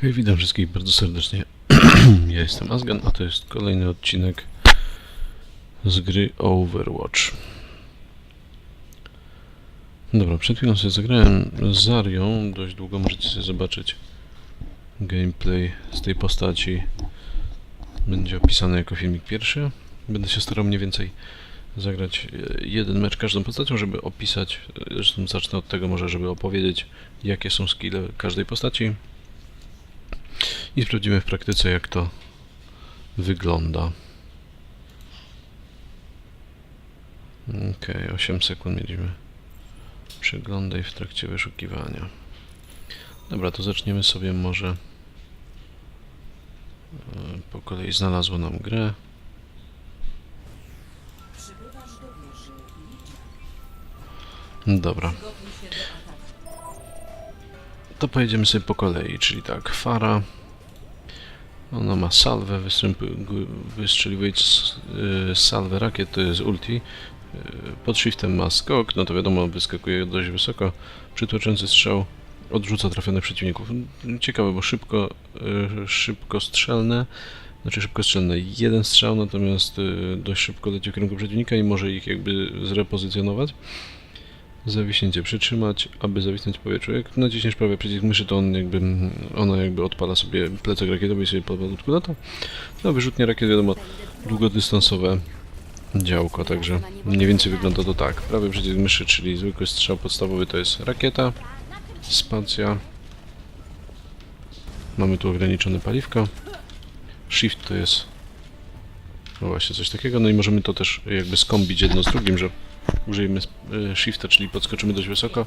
Hej, witam wszystkich bardzo serdecznie. ja jestem Asgan, a to jest kolejny odcinek z gry Overwatch. Dobra, przed chwilą sobie zagrałem z Zarią, dość długo możecie sobie zobaczyć gameplay z tej postaci. Będzie opisany jako filmik pierwszy. Będę się starał mniej więcej zagrać e, jeden mecz każdą postacią, żeby opisać, e, zresztą zacznę od tego może, żeby opowiedzieć jakie są skille każdej postaci i sprawdzimy w praktyce jak to wygląda. Ok, 8 sekund mieliśmy. Przeglądaj w trakcie wyszukiwania. Dobra, to zaczniemy sobie może e, po kolei znalazło nam grę. Dobra. To pojedziemy sobie po kolei, czyli tak, Fara. Ona ma salwę, wystrzeliwując y, salwę rakiet, to jest ulti. Y, Pod shiftem ma skok, no to wiadomo, wyskakuje dość wysoko. Przytłaczający strzał odrzuca trafionych przeciwników. Ciekawe, bo szybko, y, szybko strzelne, znaczy szybko strzelne jeden strzał, natomiast dość szybko leci w kierunku przeciwnika i może ich jakby zrepozycjonować. Zawiśnięcie przytrzymać, aby zawisnąć powietrzu. Jak naciśniesz prawie przycisk myszy, to on jakby, ona jakby odpala sobie plecak rakietowy i sobie powolutku lata. No wyrzutnie rakiet wiadomo, długodystansowe działko, także mniej więcej wygląda to tak. Prawy przycisk myszy, czyli zwykły strzał podstawowy to jest rakieta, spacja. Mamy tu ograniczone paliwko. Shift to jest no właśnie coś takiego, no i możemy to też jakby skombić jedno z drugim, że użyjemy e, shifta, czyli podskoczymy dość wysoko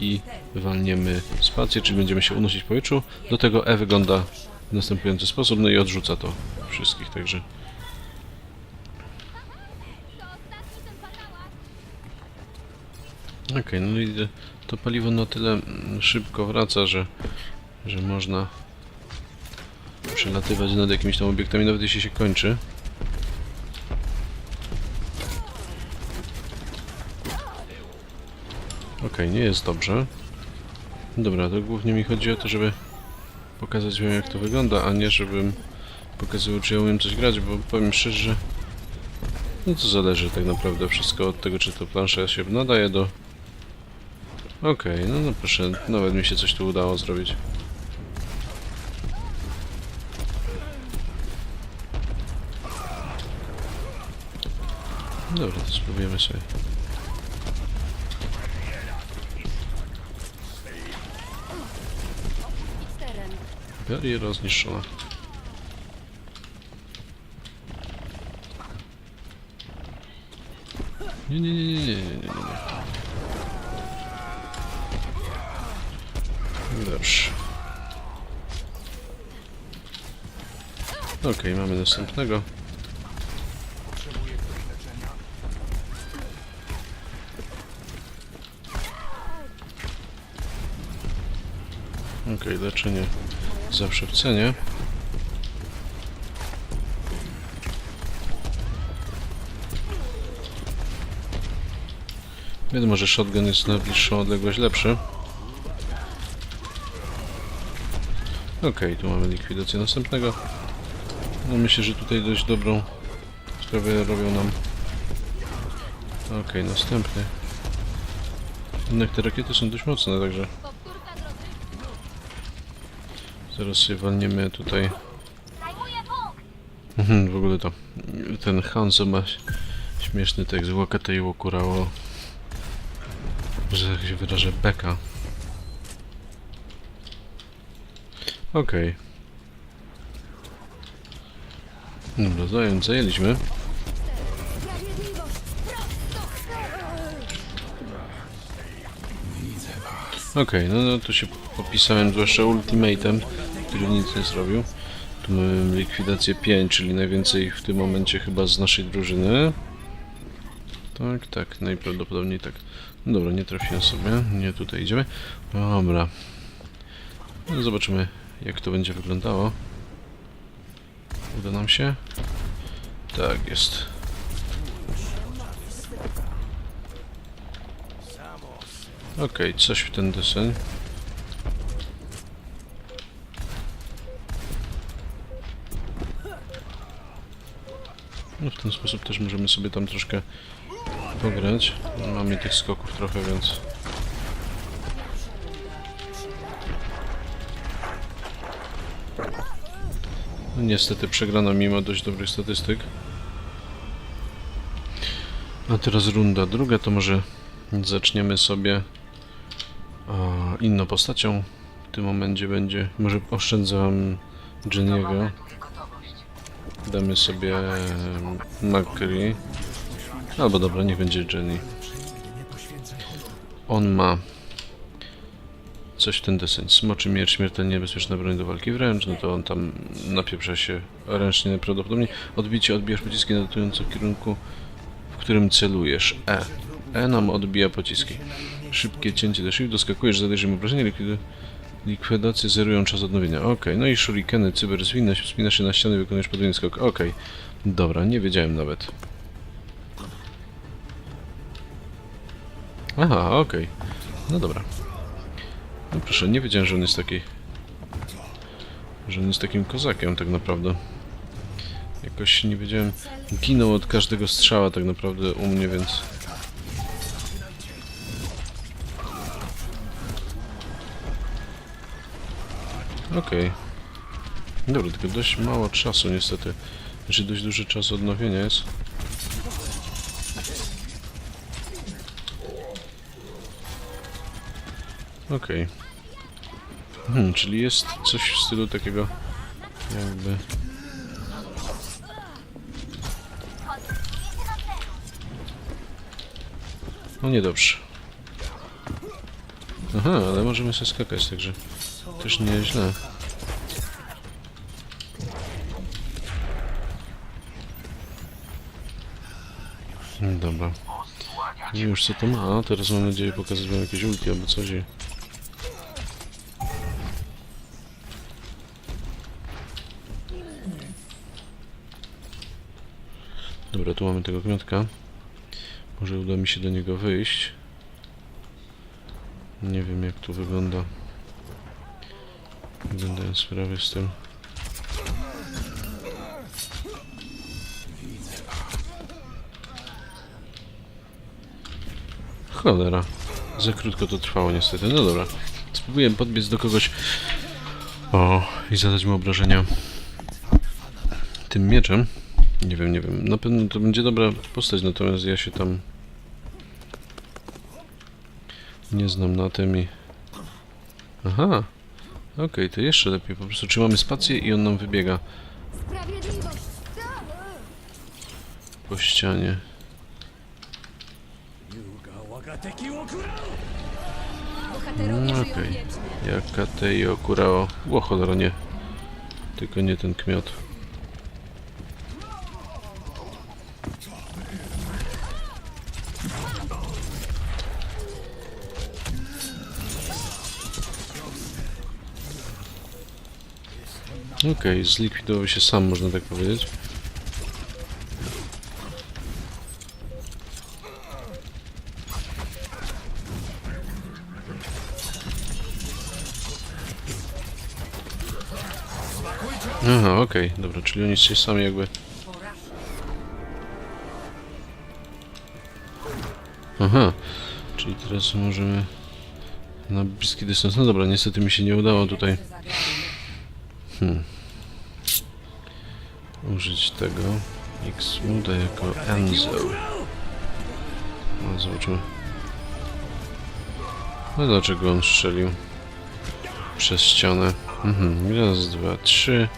i walniemy spację, czyli będziemy się unosić w powietrzu. Do tego E wygląda w następujący sposób, no i odrzuca to wszystkich, także Okej, no i to paliwo na tyle szybko wraca, że, że można przelatywać nad jakimiś tam obiektami, nawet jeśli się kończy. Okej, nie jest dobrze. Dobra, to głównie mi chodzi o to, żeby pokazać wam jak to wygląda, a nie żebym pokazywał, czy ja umiem coś grać, bo powiem szczerze, że no to zależy tak naprawdę wszystko od tego, czy to plansza się nadaje do... Okej, no, no proszę, nawet mi się coś tu udało zrobić. Dobra, to spróbujemy sobie. Bariera zniszczona. Nie, nie, nie, nie, nie, nie, nie. Dobrze. Okej, mamy następnego. Okej, leczenie zawsze w cenie. Wiadomo, że shotgun jest na bliższą odległość lepszy. Okej, tu mamy likwidację następnego. No myślę, że tutaj dość dobrą sprawę robią nam. Okej, następny. Jednak te rakiety są dość mocne, także zaraz sobie walniemy tutaj. Mhm, w ogóle to ten Hanzo ma śmieszny tekst Łakate i Łokurało że jak się wyrażę beka. Okej. Dobra, zając, zajęliśmy. Okej, no, no tu się popisałem zwłaszcza ultimatem, który nic nie zrobił. Tu mamy likwidację 5, czyli najwięcej w tym momencie chyba z naszej drużyny. Tak, tak, najprawdopodobniej tak. No dobra, nie trafiłem sobie, nie tutaj idziemy. Dobra. No, zobaczymy jak to będzie wyglądało. Uda nam się? Tak, jest. Okej, okay, coś w ten deseń. No w ten sposób też możemy sobie tam troszkę pograć. Mamy tych skoków trochę, więc... No, niestety przegrano mimo dość dobrych statystyk. A teraz runda druga, to może zaczniemy sobie inną postacią. W tym momencie będzie, może oszczędzam Jenniego. Damy sobie Macri. Albo dobra, niech będzie Jenny. On ma coś w ten deseń. Smoczy miecz, śmiertelnie niebezpieczna broń do walki wręcz, no to on tam napieprza się ręcznie prawdopodobnie. Odbicie, odbijasz pociski nadatujące w kierunku, w którym celujesz. E. E nam odbija pociski. Szybkie cięcie do shift, doskakujesz, zadajesz im obrażenie, likwidu- likwidacje zerują czas odnowienia. Okej, no i shurikeny, cyber, zwinność, wspinasz się na ścianę, wykonujesz podwójny skok. Okej, dobra, nie wiedziałem nawet. Aha, okej. No dobra. No proszę, nie wiedziałem, że on jest taki... Że on jest takim kozakiem tak naprawdę. Jakoś nie wiedziałem... Ginął od każdego strzała tak naprawdę u mnie, więc... Okej. Dobra, tylko dość mało czasu niestety. Znaczy dość duży czas odnowienia jest. Okej. Hmm, czyli jest coś w stylu takiego jakby... No niedobrze. Aha, ale możemy sobie skakać, także też nieźle. Hmm, Dobra. Nie już co to ma, teraz mam nadzieję pokazać wam jakieś ulti albo coś. Dobra, tu mamy tego kmiatka. Może uda mi się do niego wyjść. Nie wiem jak tu wygląda. Wyglądają sprawy z tym. Cholera. Za krótko to trwało niestety. No dobra. Spróbuję podbiec do kogoś. O, i zadać mu obrażenia. Tym mieczem. Nie wiem, nie wiem. Na pewno to będzie dobra postać, natomiast ja się tam nie znam na tym i... Aha. Okej, to jeszcze lepiej. Po prostu trzymamy spację i on nam wybiega po ścianie. No, okej. wiecznie. Jaka tej okurało. O cholera, nie. Tylko nie ten kmiot. Okej, zlikwidował się sam, można tak powiedzieć. Aha, okej, dobra, czyli oni się sami jakby... Aha, czyli teraz możemy na bliski dystans. No dobra, niestety mi się nie udało tutaj hmm. użyć tego X Muda jako Enzo. No, zobaczymy. No dlaczego on strzelił przez ścianę? Mhm, raz, dwa, trzy,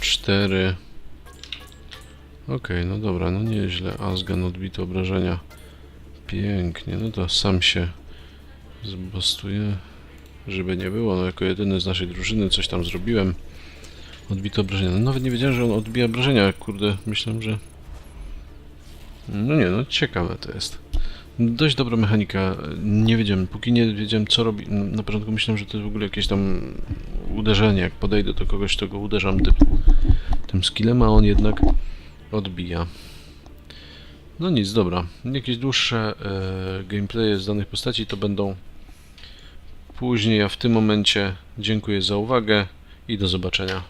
cztery. Okej, no dobra, no nieźle. Asgan odbito obrażenia. Pięknie, no to sam się zbostuje. Żeby nie było, no jako jedyny z naszej drużyny coś tam zrobiłem. Odbito obrażenia. No nawet nie wiedziałem, że on odbija obrażenia, kurde. Myślałem, że... No nie, no ciekawe to jest. Dość dobra mechanika. Nie wiedziałem, póki nie wiedziałem co robi. Na początku myślałem, że to jest w ogóle jakieś tam uderzenie. Jak podejdę do kogoś, to go uderzam tym, tym skillem, a on jednak odbija. No nic, dobra. Jakieś dłuższe e, gameplaye z danych postaci to będą później, a w tym momencie dziękuję za uwagę i do zobaczenia.